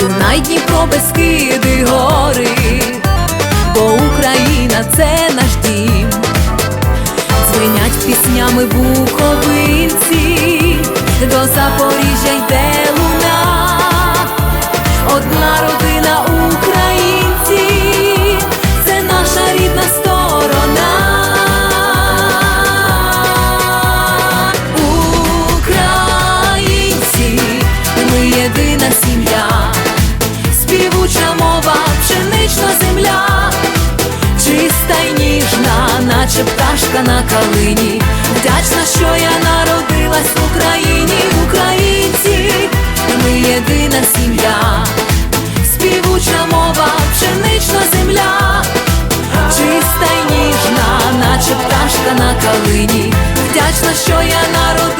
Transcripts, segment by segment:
Дунай, Дніпро, Бескиди, гори, бо Україна це наш дім. звинять піснями буковинці, до Запоріжжя йде луна, одна родина наче на калині. Вдячна, що я народилась в Україні, українці, ми єдина сім'я, співуча мова, пшенична земля, чиста й ніжна, наче пташка на калині. Вдячна, що я народилась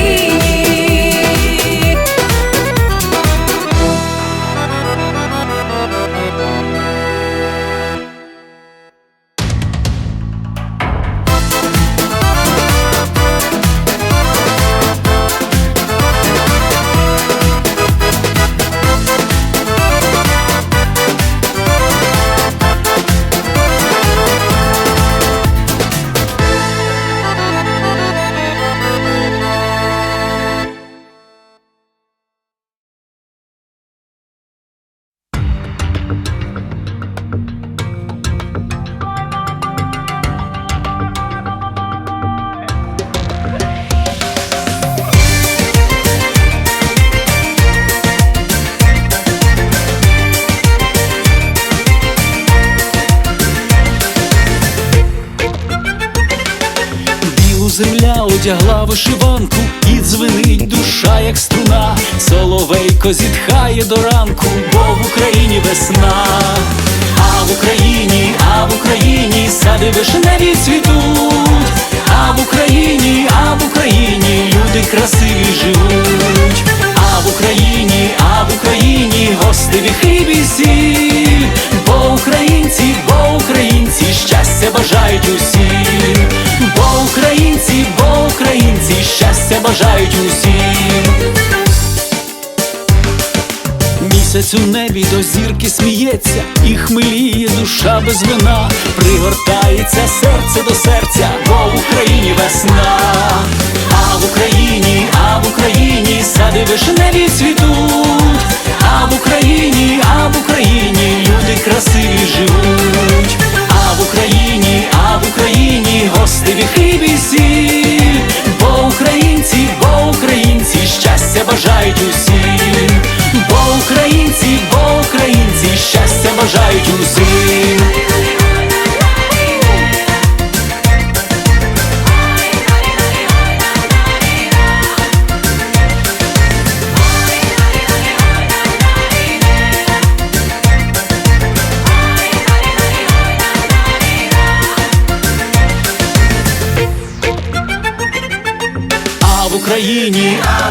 Земля одягла вишиванку, і дзвенить душа, як струна. Соловейко зітхає до ранку, бо в Україні весна. А в Україні, а в Україні сади вишневі цвітуть. А в Україні, а в Україні люди красиві живуть. А в Україні, а в Україні гости віхи бажають усім. Місяць у небі до зірки сміється, і хмеліє душа без вина, пригортається серце до серця, бо в Україні весна, а в Україні, а в Україні сади вишневі цвітуть, а в Україні, а в Україні люди красиві живуть, а в Україні, а в Україні гостеві А в Україні, а в